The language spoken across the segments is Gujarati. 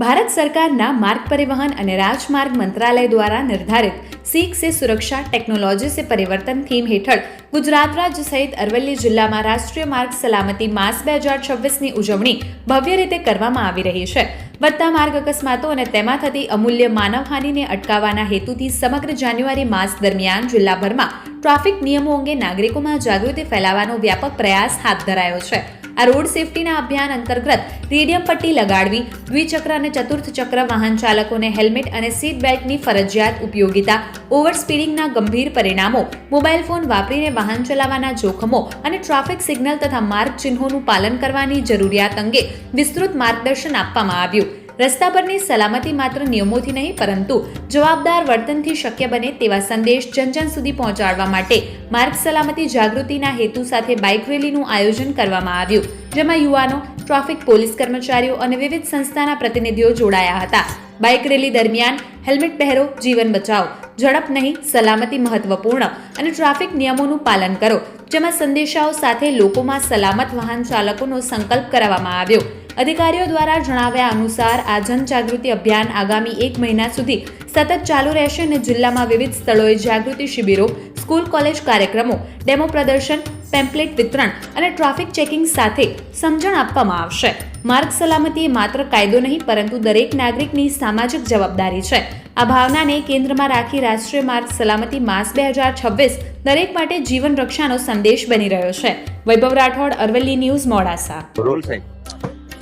ભારત સરકારના માર્ગ પરિવહન અને રાજમાર્ગ મંત્રાલય દ્વારા નિર્ધારિત સીખ સે સુરક્ષા ટેકનોલોજી સે પરિવર્તન થીમ હેઠળ ગુજરાત રાજ્ય સહિત અરવલ્લી જિલ્લામાં રાષ્ટ્રીય માર્ગ સલામતી માસ બે હજાર છવ્વીસની ઉજવણી ભવ્ય રીતે કરવામાં આવી રહી છે. વધતા માર્ગ અકસ્માતો અને તેમાં થતી અમૂલ્ય માનવહાનિને અટકાવવાના હેતુથી સમગ્ર જાન્યુઆરી માસ દરમિયાન જિલ્લાભરમાં ટ્રાફિક નિયમો અંગે નાગરિકોમાં જાગૃતિ ફેલાવવાનો વ્યાપક પ્રયાસ હાથ ધરાયો છે. આ રોડ સેફટીના અભિયાન અંતર્ગત રેડિયમ પટ્ટી લગાડવી, દ્વિચક્ર અને ચતુર્થ ચક્ર વાહન ચાલકોને હેલ્મેટ અને સીટ બેલ્ટની ફરજિયાત ઉપયોગિતા ઓવર સ્પીડિંગના ગંભીર પરિણામો, મોબાઈલ ફોન વાપરીને વાહન ચલાવવાના જોખમો અને ટ્રાફિક સિગ્નલ તથા માર્ગ ચિહ્નોનું પાલન કરવાની જરૂરિયાત અંગે વિસ્તૃત માર્ગદર્શન આપવામાં આવ્યું. રસ્તા પરની સલામતી માત્ર નિયમોથી નહીં, પરંતુ જવાબદાર વર્તનથી શક્ય બને તેવા સંદેશ જન જન સુધી પહોંચાડવા માટે માર્ગ સલામતી જાગૃતિના હેતુ સાથે બાઇક રેલીનું આયોજન કરવામાં આવ્યું, જેમાં યુવાનો, ટ્રાફિક પોલીસ કર્મચારીઓ અને વિવિધ સંસ્થાના પ્રતિનિધિઓ જોડાયા હતા. બાઇક રેલી દરમિયાન હેલ્મેટ પહેરો, જીવન બચાવો, ઝડપ નહીં, સલામતી મહત્વપૂર્ણ અને ટ્રાફિક નિયમોનું પાલન કરો, જેમાં સંદેશાઓ સાથે લોકોમાં સલામત વાહન ચાલકોનો સંકલ્પ કરાવવામાં આવ્યો. અધિકારીઓ દ્વારા જણાવ્યા અનુસાર આ જનજાગૃતિ અભિયાન આગામી એક મહિના સુધી સતત ચાલુ રહેશે અને જિલ્લામાં વિવિધ સ્થળોએ જાગૃતિ શિબિરો, સ્કૂલ કોલેજ કાર્યક્રમો, ડેમો પ્રદર્શન, પેમ્પલેટ વિતરણ અને ટ્રાફિક ચેકિંગ સાથે સમજણ આપવામાં આવશે. માર્ગ સલામતી એ માત્ર કાયદો નહીં, પરંતુ દરેક નાગરિકની સામાજિક જવાબદારી છે. આ ભાવનાને કેન્દ્રમાં રાખી રાષ્ટ્રીય માર્ગ સલામતી માસ બે હજાર છવ્વીસ દરેક માટે જીવન રક્ષાનો સંદેશ બની રહ્યો છે. વૈભવ રાઠોડ, અરવલ્લી ન્યૂઝ, મોડાસા.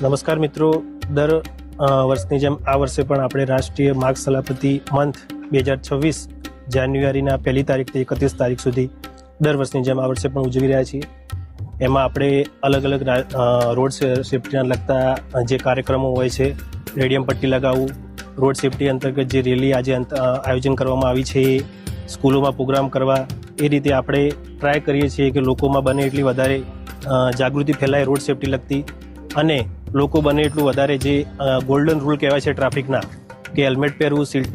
નમસ્કાર મિત્રો. દર વર્ષની જેમ આ વર્ષે પણ આપણે રાષ્ટ્રીય માર્ગ સલામતી મંથ બે હજાર છવ્વીસ જાન્યુઆરીના પહેલી તારીખથી એકત્રીસ તારીખ સુધી દર વર્ષની જેમ આ વર્ષે પણ ઉજવી રહ્યા છીએ. એમાં આપણે અલગ અલગ રોડ સેફટીના લગતા જે કાર્યક્રમો હોય છે, રેડિયમ પટ્ટી લગાવવું, રોડ સેફટી અંતર્ગત જે રેલી આજે આયોજન કરવામાં આવી છે એ સ્કૂલોમાં પ્રોગ્રામ કરવા, એ રીતે આપણે ટ્રાય કરીએ છીએ કે લોકોમાં બને એટલી વધારે જાગૃતિ ફેલાય રોડ સેફટી લગતી અને લોકો બને એટલું વધારે જે ગોલ્ડન રૂલ કહેવાય છે ટ્રાફિકના કે હેલ્મેટ પહેરવું સીટ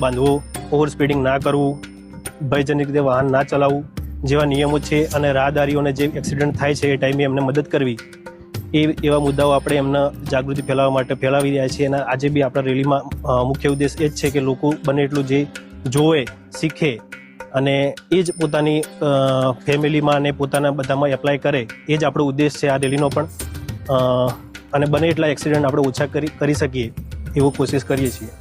બાંધવું ઓવર સ્પીડિંગ ના કરવું, ભયજનક રીતે વાહન ના ચલાવવું, જેવા નિયમો છે અને રાહદારીઓને જે એક્સિડન્ટ થાય છે એ ટાઈમે એમને મદદ કરવી, એ, એવા મુદ્દાઓ આપણે એમને જાગૃતિ ફેલાવવા માટે ફેલાવી રહ્યા છીએ. અને આજે બી આપણા રેલીમાં મુખ્ય ઉદ્દેશ એ જ છે કે લોકો બને એટલું જે જોવે, શીખે અને એ જ પોતાની ફેમિલીમાં અને પોતાના બધામાં એપ્લાય કરે, એ જ આપણો ઉદ્દેશ છે આ રેલીનો પણ. અને બને એટલા એક્સિડન્ટ આપણે ઓછા કરી શકીએ એવો કોશિશ કરીએ છીએ.